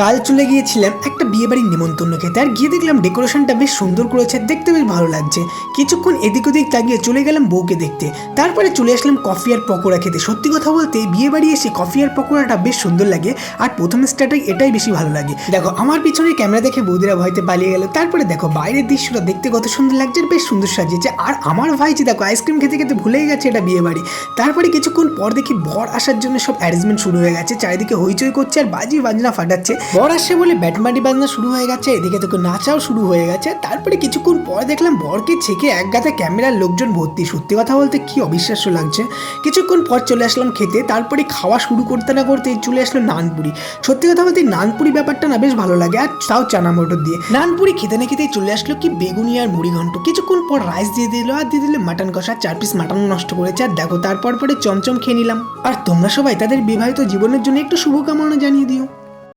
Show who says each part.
Speaker 1: কাল চলে গিয়েছিলাম একটা বিয়ে বাড়ির নিমন্ত্রণ খেতে, আর গিয়ে দেখলাম ডেকোরেশনটা বেশ সুন্দর করেছে, দেখতে বেশ ভালো লাগছে। কিছুক্ষণ এদিক ওদিক তাকিয়ে চলে গেলাম বউকে দেখতে। তারপরে চলে আসলাম কফি আর পকোড়া খেতে। সত্যি কথা বলতে বিয়ে বাড়ি এসে কফি আর পকোড়াটা বেশ সুন্দর লাগে, আর প্রথম স্টার্টাই এটাই বেশি ভালো লাগে। দেখো, আমার পিছনে ক্যামেরা দেখে বৌদিরা ভয়তে পালিয়ে গেল। তারপরে দেখো, বাইরের দৃশ্যটা দেখতে কত সুন্দর লাগছে, বেশ সুন্দর সাজিয়েছে। আর আমার ভাই যে দেখো, আইসক্রিম খেতে খেতে ভুলেই গেছে এটা বিয়ে বাড়ি তারপরে কিছুক্ষণ পর দেখি বর আসার জন্য সব অ্যারেঞ্জমেন্ট শুরু হয়ে গেছে, চারিদিকে হইচই করছে আর বাজি বাজনা ফাটাচ্ছে। বর আসছে বলে ব্যাটমাটি বাজনা শুরু হয়ে গেছে, এদিকে তোকে নাচাও শুরু হয়ে গেছে। তারপরে কিছুক্ষণ পর দেখলাম বরকে ছেকে এক গাদা ক্যামেরার লোকজন ভর্তি। সত্যি কথা বলতে কি অবিশ্বাস্য লাগছে। কিছুক্ষণ পর চলে আসলাম খেতে, তারপরে খাওয়া শুরু করতে না করতে চলে আসলো নানপুরি। সত্যি কথা বলতে নানপুরি ব্যাপারটা না বেশ ভালো লাগে, আর তাও চানা মটর দিয়ে। নানপুরি খেতে না খেতেই চলে আসলো কি বেগুনি আর মুড়ি ঘন্ট কিছুক্ষণ পর রাইস দিয়ে দিল, আর দিয়ে দিল মাটন কষা, চার পিস মাটন নষ্ট করেছে। আর দেখো, তারপর পরে চমচম খেয়ে নিলাম। আর তোমরা সবাই তাদের বিবাহিত জীবনের জন্য একটু শুভকামনা জানিয়ে দিও।